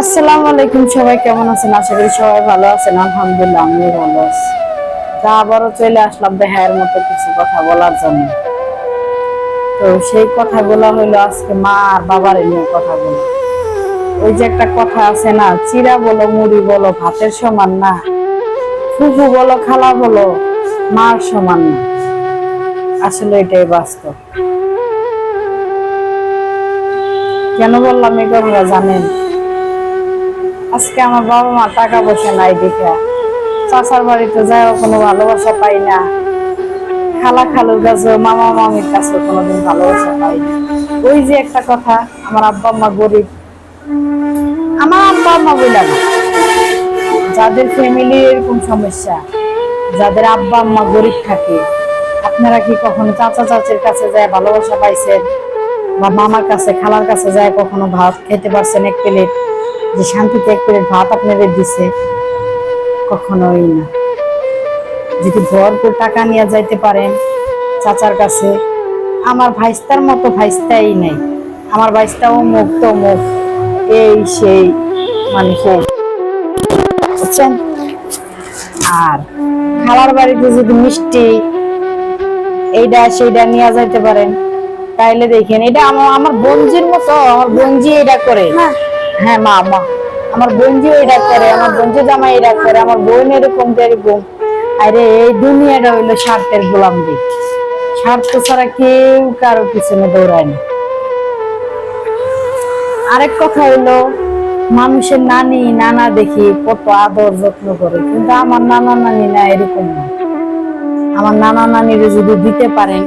আসসালামু আলাইকুম সবাই, কেমন আছেন? আশা করি সবাই ভালো আছেন। আলহামদুলিল্লাহ, আমিও ভালো আছি। তা আবারও চলে আসলাম দেহের মতো কিছু কথা বলার জন্য। তো সেই কথাগুলো হইল আজকে মা আর বাবার নিয়ে কথা বলো। ওই যে একটা কথা আছে না, চিরা বলো, মুড়ি বলো, ভাতের সমান না। ফুফু বলো, খালা বলো, মার সমান না। আসলে এটাই বাস্তব। কেন বললাম এই কথাটা জানেন? আজকে আমার বাবা মা টাকা পয়সা নাই দেখে। চাচার বাড়িতে যাও কোনো ভালোবাসা পাই না। খালা খালুর কাছে মামা মামির কাছে কোনোদিন ভালোবাসা পাই না। ওই যে একটা কথা, আমার আব্বা আম্মা গরিব। আমার আব্বা আম্মা বইলা না। যাদের ফ্যামিলি এরকম সমস্যা, যাদের আব্বা আম্মা গরিব থাকে, আপনারা কি কখনো চাচা চাচির কাছে যায় ভালোবাসা পাইছেন? বা মামার কাছে, খালার কাছে যায় কখনো ভাত খেতে পারছেন এক প্লেট? যে শান্তিতে এক প্লেট ভাত আপনাদের দিছে, কখনোই না। যদি ভরপুর টাকা নিয়ে যাইতে পারেন চাচার কাছে, আমার ভাইস্তার মতো ভাইস্তাই নেই। আমার ভাইস্তাও মুখ তো মুখ, এই সেই মানে বুঝছেন? আর খালার বাড়িতে যদি মিষ্টি এইটা সেইটা নিয়ে যাইতে পারেন, তাইলে দেখেন এটা আমার আমার বঞ্জির মতো, আমার বঞ্জি এটা করে। হ্যাঁ মা মা। আমার এটা করে আমার বঞ্জি জামাই করে আমার বোন এরকম এরকম আরে, এই দুনিয়াটা হইল স্বার্থের গোলাম স্বার্থ ছাড়া কেউ কারও পিছনে দৌড়ায় না। আরেক কথা হইল, মানুষের নানি, নানা দেখি কত আদর যত্ন করে, কিন্তু আমার নানা নানি না এরকম না। আমার নানা নানিরে যদি দিতে পারেন,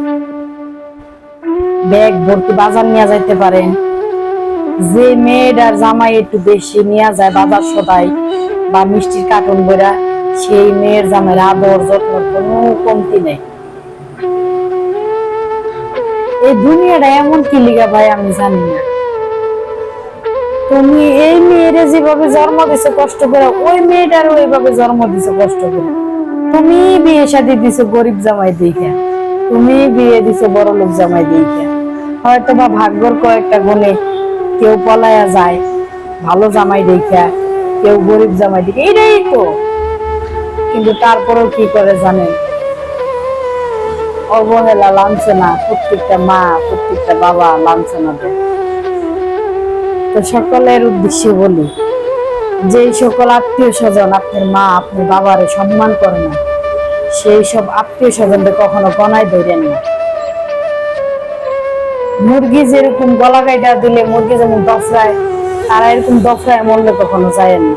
ব্যাগ ভর্তি বাজার নিয়ে যাইতে পারেন যে মেয়েটার জামাই একটু বেশি নিয়ে যায় বাজার সদাই বা মিষ্টির কার্টুন বইরা, সেই মেয়ের জামাইয়ের আদর যত্ন কোনো কমতি নেই। এই দুনিয়াটা এমন কি লিগা ভাই আমি জানি না। তুমি এই মেয়েরে যেভাবে জন্ম দিছো কষ্ট করে, ওই মেয়েটারও ওইভাবে জন্ম দিছো কষ্ট করে। তুমি বিয়ে শাদী দিছো গরিব জামাই দিকে তুমি বিয়ে দিছো বড় লোক জামাই দিকে হয়তো বা ভাগ্যর কয়েকটা গুণে কেউ পলায়া যায়, ভালো জামাই দেখা, কেউ গরিব জামাই দিকে এটাই তো। কিন্তু তারপরেও কি করে জানেন অবহেলা লাঞ্ছনা, প্রত্যেকটা মা, প্রত্যেকটা বাবা লাঞ্ছনা দেয়। তো সকলের উদ্দেশ্যে বলি যে সকল আত্মীয় স্বজন আপনার মা, আপনার বাবারে সম্মান করে না, সেই সব আত্মীয় স্বজনদের কখনো গনায় ধরেন না মুরগি যেরকম গলা গাইটা দিলে মুরগি যেমন দফরায় তারা এরকম দফরায় মরলে কখনো যায় না।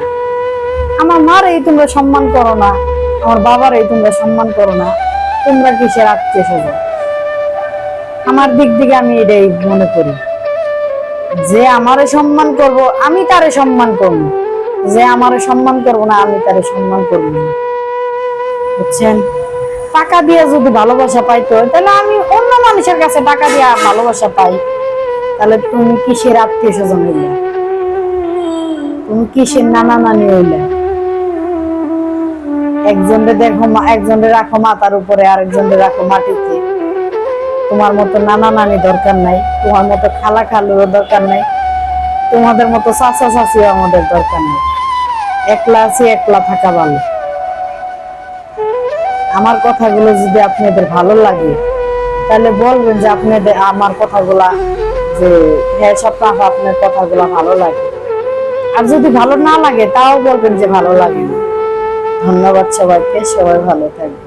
আমার মার এই তোমরা সম্মান করো না, আমার বাবার এই তোমরা সম্মান করো না, তোমরা কিসের আত্মীয় স্বজন? আমার দিক থেকে আমি এটাই মনে করি। যে আমারে সম্মান করব, আমি তারে সম্মান করব। যে আমারে সম্মান করব না, আমি তারে সম্মান করব না। বুঝছেন? টাকা দিয়ে যদি ভালোবাসা পাইতো, তাহলে আমি অন্য মানুষের কাছে টাকা দিয়ে ভালোবাসা পাই। তাহলে তুমি কিসের আত্মীয় স্বজন হইলে? তুমি কিসের নানা নানি হইলে? একজনরে দেখো একজনরে রাখো মাথার উপরে, আরেকজনরে রাখো মাটিতে। তোমার মতো নানা নানি দরকার নাই, তোমার মতো খালা খালুরও দরকার নাই, তোমাদের মতো চাচা চাচিও আমাদের দরকার নেই। একলা আছি, একলা থাকা ভালো। আমার কথাগুলো যদি আপনাদের ভালো লাগে, তাহলে বলবেন যে আপনাদের আমার কথাগুলা যে হ্যাঁ সপ্তাহ আপনার কথাগুলো ভালো লাগে। আর যদি ভালো না লাগে, তাও বলবেন যে ভালো লাগে না। ধন্যবাদ সবাইকে, সবাই ভালো থাকবে